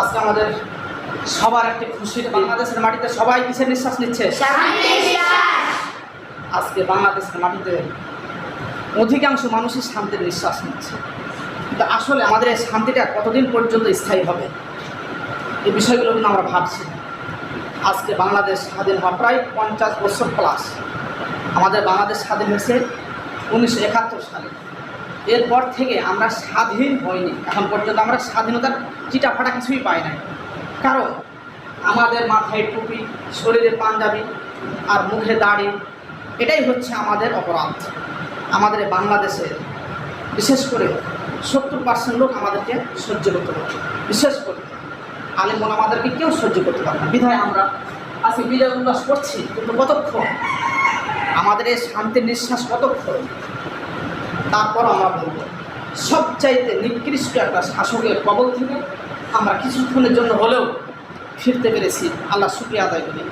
আজকে আমাদের সবার একটি খুশির বাংলাদেশের মাটিতে সবাই কিসের নিঃশ্বাস নিচ্ছে? আজকে বাংলাদেশের মাটিতে অধিকাংশ মানুষই শান্তির নিঃশ্বাস নিচ্ছে। কিন্তু আসলে আমাদের এই শান্তিটা কতদিন পর্যন্ত স্থায়ী হবে? এই বিষয়গুলো কিন্তু আমরা ভাবছি। আজকে বাংলাদেশ স্বাধীন হওয়া প্রায় পঞ্চাশ বছর প্লাস আমাদের বাংলাদেশ স্বাধীন হয়েছে উনিশশো একাত্তর সালে। এরপর থেকে আমরা স্বাধীন হইনি। এখন পর্যন্ত আমরা স্বাধীনতার চিটাফাটা কিছুই পাই নাই। কারণ আমাদের মাথায় টুপি, শরীরে পাঞ্জাবি আর মুখে দাড়ি, এটাই হচ্ছে আমাদের অপরাধ। আমাদের বাংলাদেশে বিশেষ করে সত্তর পার্সেন্ট লোক আমাদেরকে সহ্য করতে পারে বিশেষ করে আলিমন আমাদেরকে কেউ সহ্য করতে পারে না। বিধায় আমরা আজকে বিজয় উল্লাস করছি, কিন্তু কতক্ষণ? আমাদের এই শান্তির নিঃশ্বাস কতক্ষণ? তারপর আমরা বলব, সবচাইতে নিকৃষ্ট একটা শাসকের কবল থেকে আমরা কিছুক্ষণের জন্য হলেও ফিরতে পেরেছি। আল্লাহ শুক্রিয়া আদায় করি।